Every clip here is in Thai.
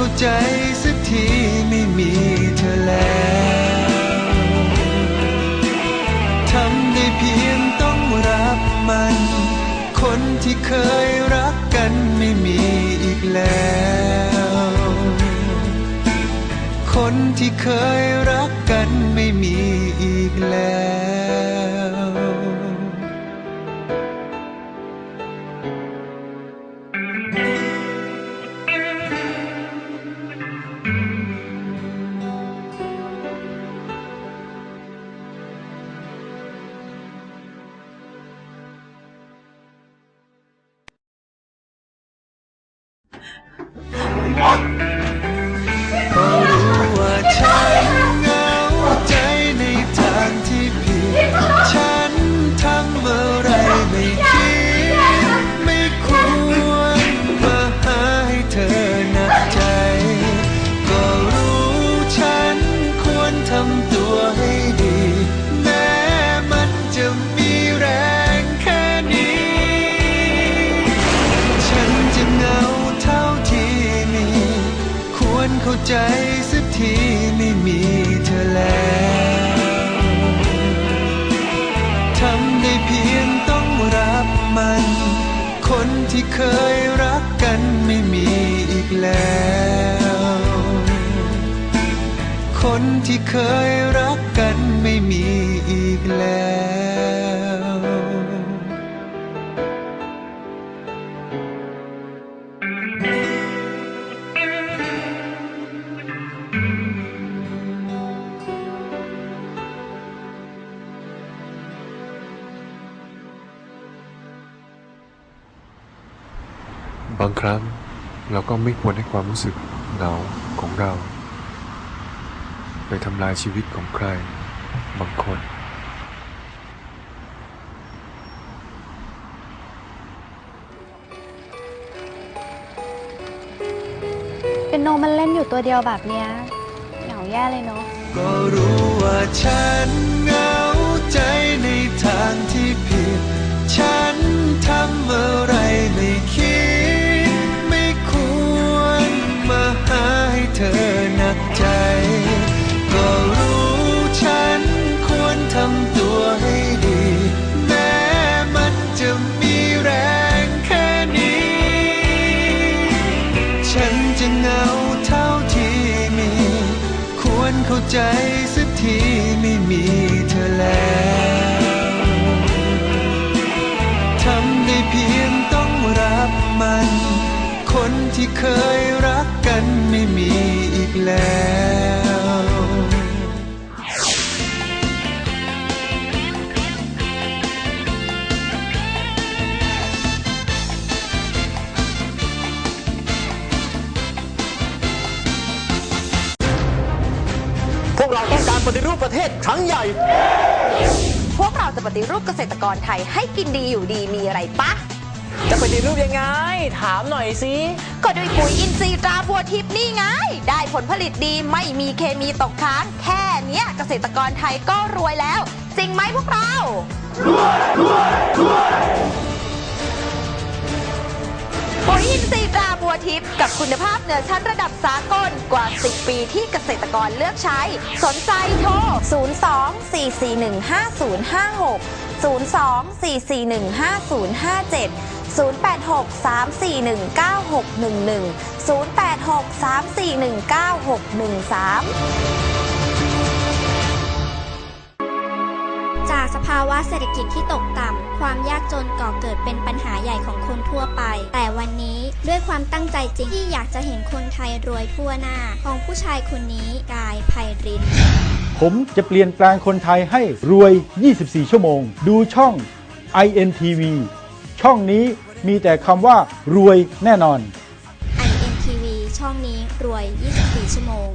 ข้าใจสักทีไม่มีเธอแล้วทำได้เพียงต้องรับมัน คนที่เคยรักกันไม่มีอีกแล้ว คนที่เคยรักกันไม่มีอีกแล้ว ที่เคยรักกันไม่มีอีกแล้ว คนที่เคยรักกันไม่มีอีกแล้วางครั้งเราก็ไม่ควรให้ความรู้สึกเหงาของเรา ไปทำลายชีวิตของใครบางคนเป็นโนมันเล่นอยู่ตัวเดียวแบบเนี้ยเหงาแย่เลยเนาะก็รู้ว่าฉันเหงาใจในทางที่ผิด ฉันทำอะไรไม่คิด ให้เธอหนักใจ ก็รู้ฉันควรทำตัวให้ดี แม้มันจะมีแรงแค่นี้ ฉันจะเหงาเท่าที่มี ควรเข้าใจสักทีไม่มีเธอแล้วทำได้เพียงต้องรับมัน คนที่เคยรัก พวกเราต้องการปฏิรูปประเทศครั้งใหญ่ พวกเราจะปฏิรูปเกษตรกรไทยให้กินดีอยู่ดีมีอะไรปะ จะปฏิรูปยังไง ถามหน่อยสิก็ด้วยปุ๋ยอินทรีย์ตราบัวทิพย์นี่ไง ได้ผลผลิตดีไม่มีเคมีตกค้าง แค่เนี้ยเกษตรกรไทยก็รวยแล้ว จริงไหมพวกเรา รวยรวยรวยปุ๋ยอินทรีย์ตราบัวทิพย์กับคุณภาพเหนือชั้นระดับสากลกว่า 10 ปีที่เกษตรกรเลือกใช้ สนใจโทร 02 441 5056 02 441 5057 086 341 9611 086 341 9613จากสภาวะเศรษฐกิจที่ตกต่ำ ความยากจนก่อเกิดเป็นปัญหาใหญ่ของคนทั่วไป แต่วันนี้ด้วยความตั้งใจจริงที่อยากจะเห็นคนไทยรวยทั่วหน้า ของผู้ชายคนนี้กายไพริน ผมจะเปลี่ยนแปลงคนไทยให้รวย 24 ชั่วโมง ดูช่อง INTV ช่องนี้ มีแต่คำว่ารวยแน่นอน INTV ช่องนี้รวย 24 ชั่วโมง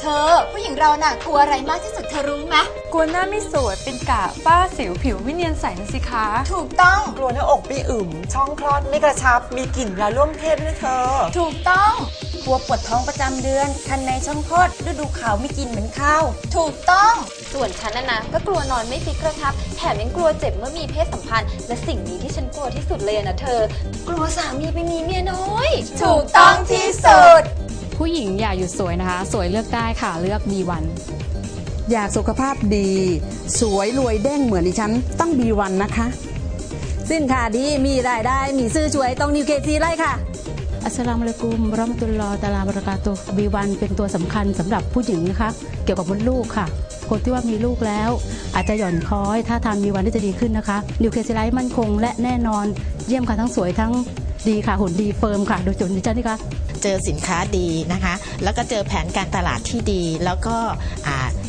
เธอ ผู้หญิงเราน่ะกลัวอะไรมากที่สุดเธอรู้ไหมกลัวหน้าไม่สวยเป็นกะฝ้าสิวผิวไม่เนียนใสนะสิคะ ถูกต้อง กลัวหน้าอกไม่อึมช่องคลอดไม่กระชับ มีกลิ่นยาร่วมเพศด้วยเธอ ถูกต้อง ลัวปวดท้องประจำเดือน คันในช่องคลอดฤดูขาวไม่กินเหมือนข้าว ถูกต้อง ส่วนฉันน่ะนะ ก็กลัวนอนไม่ฟิกกระทับ แถมยังกลัวเจ็บเมื่อมีเพศสัมพันธ์ และสิ่งนี้ที่ฉันกลัวที่สุดเลยอะนะเธอ กลัวสามีไปมีเมียน้อย ถูกต้องที่สุด ผู้หญิงอย่าหยุดสวยนะคะ สวยเลือกได้ค่ะเลือก B1 อยากสุขภาพดี สวยรวยเด้งเหมือนดิฉันต้อง B1 นะคะ สินค้าดีมีรายได้มีซื้อช่วยต้องนิวเคซีไล่ค่ะ อัสสลามุอะลัยกุมราะห์มตุลลอตาลาบรากาตุฮ์ B1 เป็นตัวสำคัญสำหรับผู้หญิงนะคะ เกี่ยวกับมดลูกค่ะ คนที่ว่ามีลูกแล้ว อาจจะหย่อนคล้อยถ้าทาน B1 ที่จะดีขึ้นนะคะนิวเคลียไลท์มั่นคง และแน่นอนเยี่ยมค่ะทั้งสวยทั้งดีค่ะหุ่นดีเฟิร์มค่ะโดยจุดดิฉันนี่คะเจอสินค้าดีนะคะ แล้วก็เจอแผนการตลาดที่ดี แล้วก็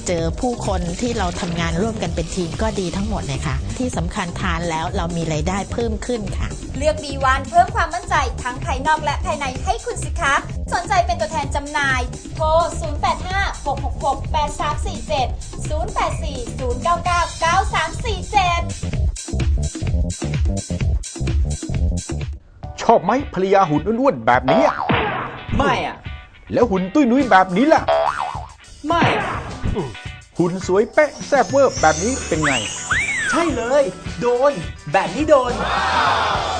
เจอผู้คนที่เราทำงานร่วมกันเป็นทีมก็ดีทั้งหมดเลยค่ะ ที่สำคัญทานแล้วเรามีไรายได้เพิ่มขึ้นค่ะ เลือก B1 เพิ่มความมั่นใจทั้งภายนอกและภายในให้คุณสิคะ สนใจเป็นตัวแทนจำหน่าย โทร 0856683347 0840999347 ชอบไหมภรรยาหุ่นอ้วนๆแบบนี้อะไม่อะแล้วหุ่นตุ้ยนุ้ยแบบนี้ล่ะ ไม่หุ่นสวยเป๊ะแซ่บเวอร์แบบนี้เป็นไง ใช่เลย โดน แบบนี้โดน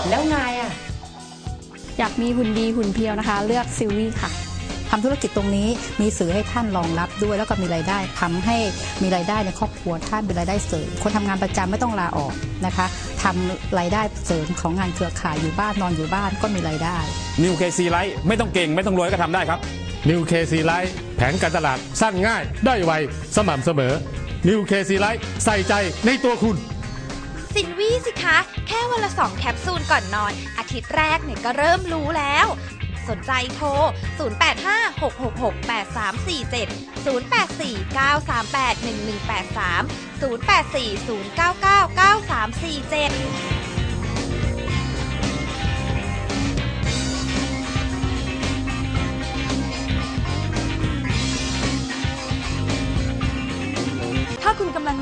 แล้วไงอะอยากมีหุ่นดีหุ่นเพียวนะคะ เลือกซิลวี่ค่ะทำธุรกิจตรงนี้มีสื่อให้ท่านรองรับด้วย แล้วก็มีรายได้ทำให้มีรายได้ในครอบครัวท่านเป็นรายได้เสริมคนทำงานประจำไม่ต้องลาออกนะคะทำรายได้เสริมของงานเครือข่ายอยู่บ้านนอนอยู่บ้านก็มีรายได้นิวเคซีไลท์ไม่ต้องเก่งไม่ต้องรวยก็ทำได้ครับนิวเคซีไลท์แผนการตลาดสั้นง่ายได้ไวสม่ำเสมอ นิวเคซีไลท์ใส่ใจในตัวคุณ สินวี่สิคะ แค่วันละสองแคปซูลก่อนนอน อาทิตย์แรกเนี่ยก็เริ่มรู้แล้ว สนใจโทร 0856683347 0840999347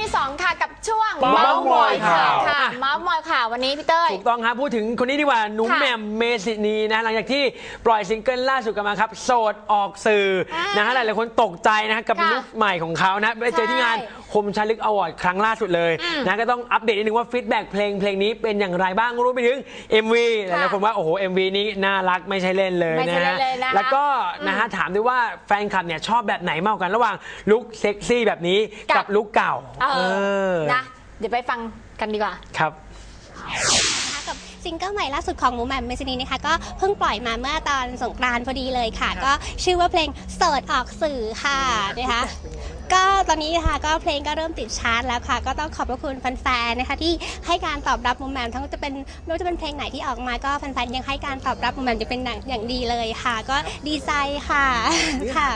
ที่ 2 ค่ะกับช่วงเมาส์มอยข่าวค่ะอะเมาส์มอยข่าววันนี้พี่เต้ย ถูกต้องครับพูดถึงคนนี้ดีกว่าหนุ่มค่ะแหม่มเมสินีนะหลังจากที่ปล่อยซิงเกิลล่าสุดกันมาครับ โสดออกสื่ออนะฮะหลายๆคนตกใจนะฮะกับค่ะลุคใหม่ของเขานะไปเจอที่งานใช่คมชาลึกอวอร์ดครั้งล่าสุดเลยอืมนะก็ต้องอัปเดตนิดนึงว่าฟีดแบ็กเพลงเพลงนี้เป็นอย่างไรบ้างรู้ไปถึง MV หลายๆคนว่าโอ้โห MV นี้น่ารักไม่ใช่เล่นเลยไม่ใช่นะเล่ฮะนเลยนะคะ แล้วก็นะฮะถามด้วยว่าแฟนคลับเนี่ยชอบแบบไหนมากกว่ากันระหว่างลุคเซ็กซี่แบบนี้กับลุคเก่าเอเอออนะเดี๋ยวไปฟังกันดีกว่า ครับกับ ซิงเกิลใหม่ล่าสุดของหมูแหม่มเมซินีนะคะก็เพิ่งปล่อยมาเมื่อตอนสงกรานต์พอดีเลยค่ะ ก็ชื่อว่าเพลงเสิร์ชออกสื่อค่ะนะคะก็ตอนนี้นะคะก็เพลงก็เริ่มติดชาร์ตแล้วค่ะ ก็ต้องขอบพระคุณแฟนๆนะคะที่ให้การตอบรับหมูแหม่มทั้งจะเป็นไม่ว่าจะเป็นเพลงไหนที่ออกมาก็แฟนๆยังให้การตอบรับหมูแหม่มจะเป็นอย่างอย่างดีเลยค่ะ ก็ดีใจค่ะค่ะ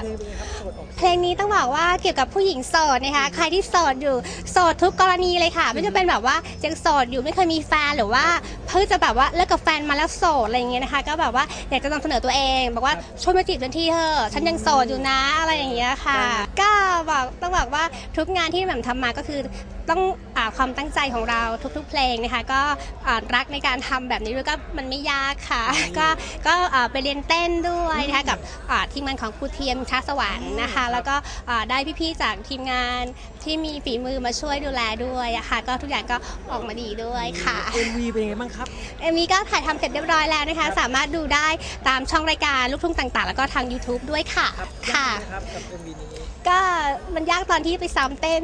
เพลงนี้ต้องบอกว่าเกี่ยวกับผู้หญิงโสดนะคะ ใครที่โสดอยู่โสดทุกกรณีเลยค่ะ ไม่จะเป็นแบบว่ายังโสดอยู่ไม่เคยมีแฟนหรือว่าเพิ่งจะแบบว่าเลิกกับแฟนมาแล้วโสดอะไรอย่างเงี้ยนะคะ ก็แบบว่าอยากจะนำเสนอตัวเอง บอกว่าช่วยมาจีบฉันทีเถอะฉันยังโสดอยู่นะอะไรอย่างเงี้ยค่ะ ก็บอกต้องบอกว่าทุกงานที่แหม่มทำมาก็คือต้องอาความตั้งใจของเราทุกๆ เพลงนะคะก็อ่ารักในการทำแบบนี้ด้วยก็มันไม่ยากค่ะ ก็ก็อ่าไปเรียนเต้นด้วยนะคะกับอ่าทีมงานของครูเทียมชาสวรรค์นะคะ แล้วก็อ่าได้พี่ๆจากทีมงานที่มีฝีมือมาช่วยดูแลด้วยอะค่ะก็ทุกอย่างก็ออกมาดีด้วยค่ะ MV เป็นยังไงบ้างครับเอ็มวีก็ถ่ายทำเสร็จเรียบร้อยแล้วนะคะ สามารถดูได้ตามช่องรายการลูกทุ่งต่างๆ แล้วก็ทาง YouTube ด้วยค่ะค่ะก็ มันยากตอนที่ไปซ้อมเต้น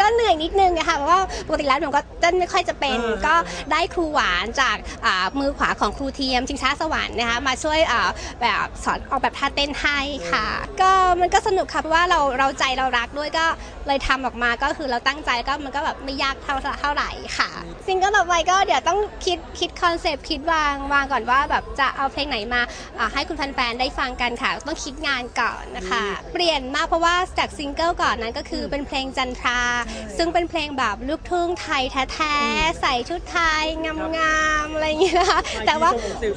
ก็ก็เหนื่อยนิดนึงอะค่ะเพราะว่าปกติแล้วหนูก็เต้นไม่ค่อยจะเป็น ก็ได้ครูหวานจากอ่ามือขวาของครูเทียมชิงช้าสวรรค์นะคะมาช่วยอ่าแบบสอนออกแบบท่าเต้นให้ค่ะ ก็มันก็สนุกค่ะเพราะว่าเราเราใจเรารักด้วยก็เลยทำออกมาก็คือเราตั้งใจก็มันก็แบบไม่ยากเท่าเท่าไหร่ค่ะซิงเกิลต่อไปก็เดี๋ยวต้องคิดคิดคอนเซปต์คิดวางวางก่อนว่าแบบจะเอาเพลงไหนมาอ่าให้คุณแฟนๆได้ฟังกันค่ะ ต้องคิดงานก่อนนะคะ เปลี่ยนมากเพราะว่าจากซิงเกิลก่อนนั้นก็คือเป็นเพลงจันทรา ซึ่งเป็นเพลงแบบลูกทุ่งไทยแท้ๆใส่ชุดไทยงามๆอะไรอย่างเงี้ยนะคะแต่ว่า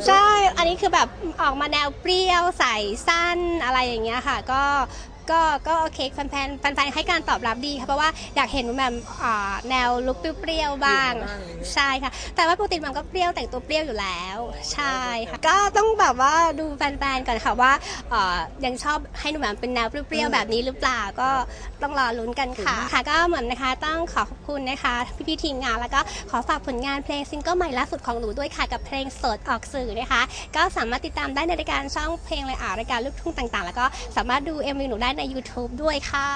ใช่อันนี้คือแบบออกมาแนวเปรี้ยวใส่สั้นอะไรอย่างเงี้ยค่ะ ก็ ก็ก็โอเคแฟนๆแฟนๆให้การตอบรับดีค่ะเพราะว่าอยากเห็นแบบอ่าแนวลุคเปรี้ยวๆบ้าง ใช่ค่ะ แต่ว่าปกติมันก็เปรี้ยวแต่งตัวเปรี้ยวอยู่แล้ว ใช่ค่ะก็ต้องแบบว่าดูแฟนๆก่อนค่ะว่าเอ่อยังชอบให้หนุ่มแหม่มเป็นแนวเปรี้ยวๆแบบนี้หรือเปล่าก็ต้องรอลุ้นกันค่ะค่ะ ก็เหมือนนะคะต้องขอขอบคุณนะคะพี่ๆทีมงานแล้วก็ขอฝากผลงานเพลงซิงเกิลใหม่ล่าสุดของหนูด้วยค่ะกับเพลงสดออกสื่อนะคะ ก็สามารถติดตามได้ในรายการช่องเพลงเลยอ่ารายการลูกทุ่งต่างๆ แล้วก็สามารถดู MV หนูได้ใน YouTube ด้วยค่ะ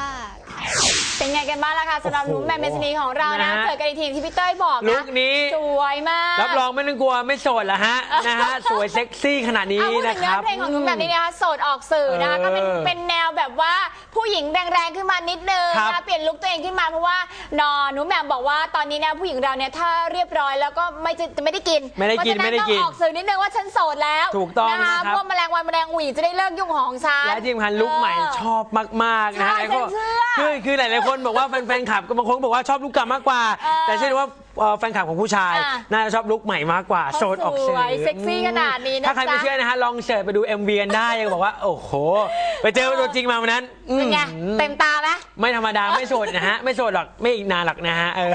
เป็นไงกันบ้างล่ะคะสำหรับหนุ่มแมมเมสนีของเรานะนะฮะเจอกันอีกทีที่พี่เต้ยบอกลุนะคนี้ สวยมากรับรองไม่ต้องกลัวไม่โสดละฮะ นะฮะ สวยเซ็กซี่ขนาดนี้เอาพูดถึนะงคเนื้รัอบ เพลงของหนุ่มแบบนี้นะคะโสดออกสื่อนะคะเออก็เป็นเป็นแนวแบบว่าผู้หญิงแรงๆขึ้นมานิดนึงครับนะคะเปลี่ยนลุคตัวเองขึ้นมาเพราะว่านอหนุ่มแหม่มบอกว่าตอนนี้เนี่ยผู้หญิงเราเนี่ยถ้าเรียบร้อยแล้วก็ไม่จะจะไม่ได้กินไม่ได้กินเพราะฉะไม่ได้ต้องกินออกสื่อนิดนึงว่าฉันโสดแล้วถูกต้องนะคะนะครับพวกแมลงวันแมลงหวีจะได้เลิกยุ่งของฉันและที่สำคัญลุคใหม่ชอบมากๆนะฮะใช่แล้วก็เสื้อคือคือหลายๆคนบอกว่าแฟนๆคลับก็บางคนบอกว่าชอบลุคเก่ามากกว่า เออแต่เชื่อว่าเอ่อแฟนคลับของผู้ชาย อะน่าจะชอบลุคใหม่มากกว่าเขาโสดออกสื่อสวยเซ็กซี่ขนาดนี้นะถ้าใครไม่จ๊ะ เชื่อนะฮะลองเสิร์ชไปดู MV กันได้ยังบอกว่าโอ้โห ไปเจอตัวจริงมาวันนั้นเป็นไงอืมเต็มตาไหมไม่ธรรมดาไม่โสดนะฮะไม่โสดหรอกไม่อีกนานหรอกนะฮะเออ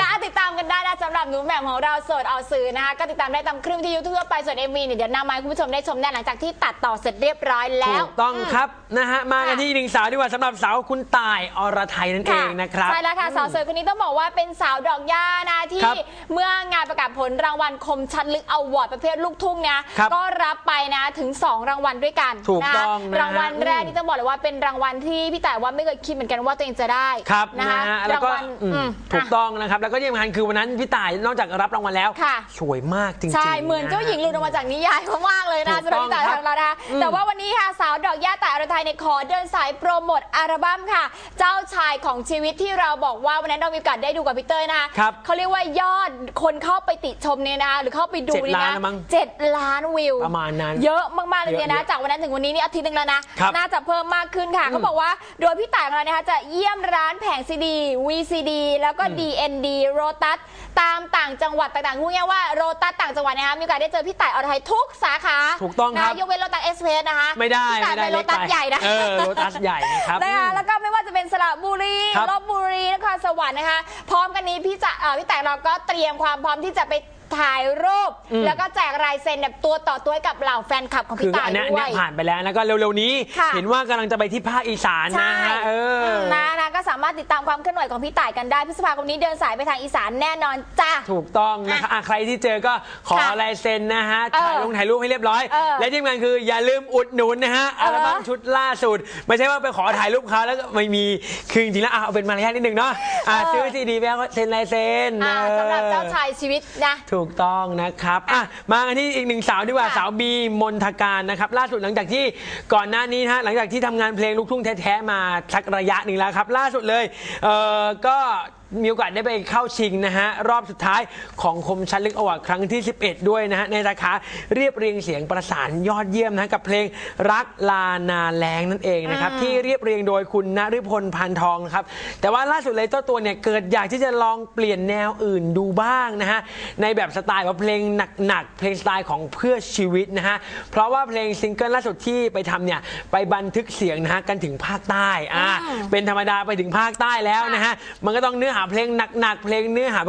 นะติดตามกันได้นะสำหรับหนูแหม่มของเราโสดออกสื่อนะคะก็ติดตามได้ตามคลื่นวิทยุทั่วไปส่วน MV เนี่ยเดี๋ยวนำมาให้คุณผู้ชมได้ชมแน่หลังจากที่ตัดต่อเสร็จเรียบร้อยแล้ว ถูกต้องครับนะฮะมากันที่อีกหนึ่งสาวดีกว่าสำหรับสาวคุณตายอรไทยนั่นเองนะครับ ใช่แล้วค่ะสาวสวยคนนี้ต้องบอกว่าเป็นสาวดอกย่านะที่ครับเมื่องานประกาศผลรางวัลคมชัดลึกอวอร์ดประเภทลูกทุ่งเนี่ยครับก็รับไปนะถึง 2 รางวัลด้วยกันถูกนะต้องนะรางวัลแรกนี่ต้องบอกเลยว่าเป็นรางวัลที่พี่แต่ายว่าไม่เคยคิดเหมือนกันว่าตัวเองจะได้ครับนะนะคะฮะแล้วรางก็วัลอืมอืมถูกต้องนะครับแล้วก็ที่สำคัญคือวันนั้นพี่ต่ายนอกจากรับรางวัลแล้ว ค่ะ สวยมากจริงๆใช่ เหมือนเจ้าหญิงหลุดออกมาจากนิยายมากๆเลยนะถูสำกหรับต้องพี่ต่ายครับทางเรานะคะอืมแต่ว่าวันนี้ค่ะสาวดอกย่าต่ายอรไทยเนี่ยขอเดินสายโปรโมทอัลบั้มค่ะ เจ้าชายของชีวิตที่เราบอกว่าวันนั้นเรามีโอกาสได้ดูกับพี่เต้ยนะคะครับเขาเรียกว่ายอดคนเข้าไปติชมเนี่ยนะหรือเข้าไปดูเจ็ดนี่ล้านนะแล้วมั้งเจ็ดล้านวิว ประมาณนั้นเยอะมากๆเลยเยอะนะ เยอะจากวันนั้นถึงวันนี้นี่อาทิตย์หนึงแล้วนะ ครับน่าจะเพิ่มมากขึ้นค่ะอืมเขาบอกว่าโดยพี่ต่ายของเรานะคะจะเยี่ยมร้านแผงซีดี VCD แล้วก็ DND โรตัสตามต่างจังหวัดต่างๆพูดง่ายๆว่าโรตัสต่างจังหวัดนะคะมีโอกาสได้เจอพี่ต่ายอรไทยทุกสาขาถูกต้องครับนะยกเว้นโรตัสเอสเพสนะคะไม่ได้พี่ต่ายไม่ได้ไปโรตัสเล็กไปใหญ่นะเออโรตัสใหญ่นะครับนะคะแล้วก็ไม่ว่าจะเป็นสระบุรีครับ ลบบุรีนครสวรรค์นะคะ พร้อมกันนี้พี่จะเอ่อพี่แต่เราก็เตรียมความพร้อมที่จะไป ถ่ายรูป อืม แล้วก็แจกลายเซ็นแบบตัวต่อตัวให้กับเหล่าแฟนคลับของคือพี่ต่ายอันเนี้ยอันด้วเนี้ยย ผ่านไปแล้วแล้วก็เร็วๆนี้ ค่ะ เห็นว่ากำลังจะไปที่ภาคอีสานนะฮะเอออ นะนะก็สามารถติดตามความเคลื่อนไหวของพี่ต่ายกันได้พฤษภาคมนี้เดินสายไปทางอีสานแน่นอนจ้า ถูกต้องนะคะอะใครที่เจอก็ขอค่ะลายเซ็นนะฮะ เออถ่ายลงถ่ายรูปให้เรียบร้อย เออและที่สำคัญคืออย่าลืมอุดหนุนนะฮะเอออัอัลบั้มชุดล่าสุด ไม่ใช่ว่าไปขอถ่ายรูปเขาแล้วก็ไม่มี คือจริงๆแล้วอะเอาเป็นมารยาทนิดนึงเนาะอะซื้อซีดีไปแล้วก็เซ็นลายเซ็นอ่าออ สำหรับเจ้าชายชีวิตนะถูกต้องนะครับอะมากันที่อีกหนึ่งสาวดีกว่าสาวบีมนทการนะครับ ล่าสุดหลังจากที่ก่อนหน้านี้นะฮะหลังจากที่ทำงานเพลงลูกทุ่งแท้ๆมาสักระยะหนึ่งแล้วครับ ล่าสุดเลยเออก็ มีโอกาสได้ไปเข้าชิงนะฮะรอบสุดท้ายของคมชันลึกอวอร์ดครั้งที่ 11 ด้วยนะฮะในราคาเรียบเรียงเสียงประสานยอดเยี่ยมนะกับเพลงรักลานาแรงนั่นเองนะครับอืมที่เรียบเรียงโดยคุณนฤพลพันทองนะครับแต่ว่าล่าสุดเลยเจ้าตัวเนี่ยเกิดอยากที่จะลองเปลี่ยนแนวอื่นดูบ้างนะฮะในแบบสไตล์ว่าเพลงหนักๆเพลงสไตล์ของเพื่อชีวิตนะฮะเพราะว่าเพลงซิงเกิลล่าสุดที่ไปทำเนี่ยไปบันทึกเสียงนะฮะกันถึงภาคใต้อ่าอืมเป็นธรรมดาไปถึงภาคใต้แล้วนะฮะมันก็ต้องเนื้อหาเพลงหนักๆ เพลงเนื้อหา